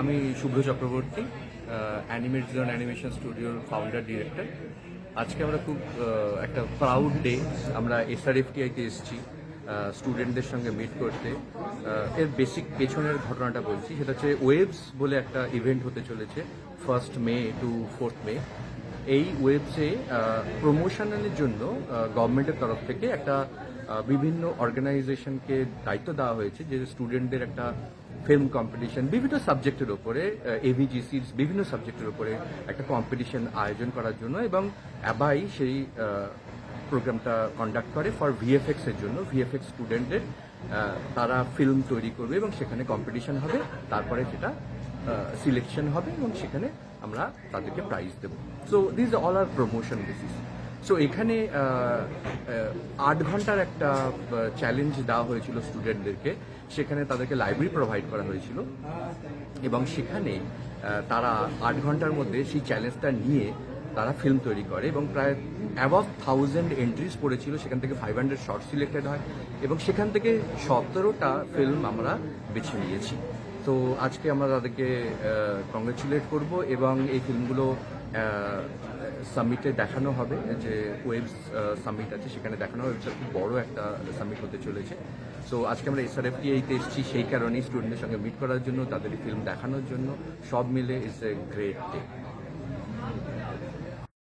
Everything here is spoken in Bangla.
আমি Shubhra Chakraborty animate zone animation স্টুডিওর ফাউন্ডার ডিরেক্টর আজকে আমরা খুব একটা প্রাউড ডে আমরা এসআরএফটিআইতে এসেছি স্টুডেন্টদের সঙ্গে মিট করতে। এর বেসিক পেছনের ঘটনাটা বলছি, সেটা হচ্ছে ওয়েবস বলে একটা ইভেন্ট হতে চলেছে first May to fourth May এই ওয়েবসে প্রমোশনালের জন্য গভর্নমেন্টের তরফ থেকে একটা বিভিন্ন অর্গানাইজেশনকে দায়িত্ব দেওয়া হয়েছে, যে স্টুডেন্টদের একটা ফিল্ম কম্পিটিশন বিভিন্ন সাবজেক্টের উপরে এভিজিসির বিভিন্ন সাবজেক্টের উপরে একটা কম্পিটিশন আয়োজন করার জন্য এবং অ্যাবাই সেই প্রোগ্রামটা কন্ডাক্ট করে ফর ভিএফএক্স এর জন্য। ভিএফএক্স স্টুডেন্টদের তারা ফিল্ম তৈরি করবে এবং সেখানে কম্পিটিশন হবে, তারপরে সেটা সিলেকশন হবে এবং সেখানে আমরা তাদেরকে প্রাইজ দেবো। So this all are promotion basis so এখানে আট ঘণ্টার একটা চ্যালেঞ্জ দেওয়া হয়েছিল স্টুডেন্টদেরকে সেখানে তাদেরকে লাইব্রেরি প্রোভাইড করা হয়েছিল। এবং সেখানে তারা আট ঘণ্টার মধ্যে সেই চ্যালেঞ্জটা নিয়ে তারা ফিল্ম তৈরি করে এবং প্রায় অ্যাবভ থাউজেন্ড এন্ট্রিজ পড়েছিল। সেখান থেকে ফাইভ হান্ড্রেড শর্ট সিলেক্টেড হয় এবং সেখান থেকে সতেরোটা ফিল্ম আমরা বেছে নিয়েছি। তো আজকে আমরা তাদেরকে কংগ্রেচুলেট করব এবং এই ফিল্মগুলো সামিটে দেখানো হবে, যে ওয়েব সামিট আছে, সেখানে দেখানো হবে। খুব বড় একটা সামিট হতে চলেছে। সো আজকে আমরা এসআরএফটিআইতে এসেছি, সেই কারণেই স্টুডেন্টদের সঙ্গে মিট করার জন্য, তাদের ফিল্ম দেখানোর জন্য। সব মিলে ইটস এ গ্রেট ডে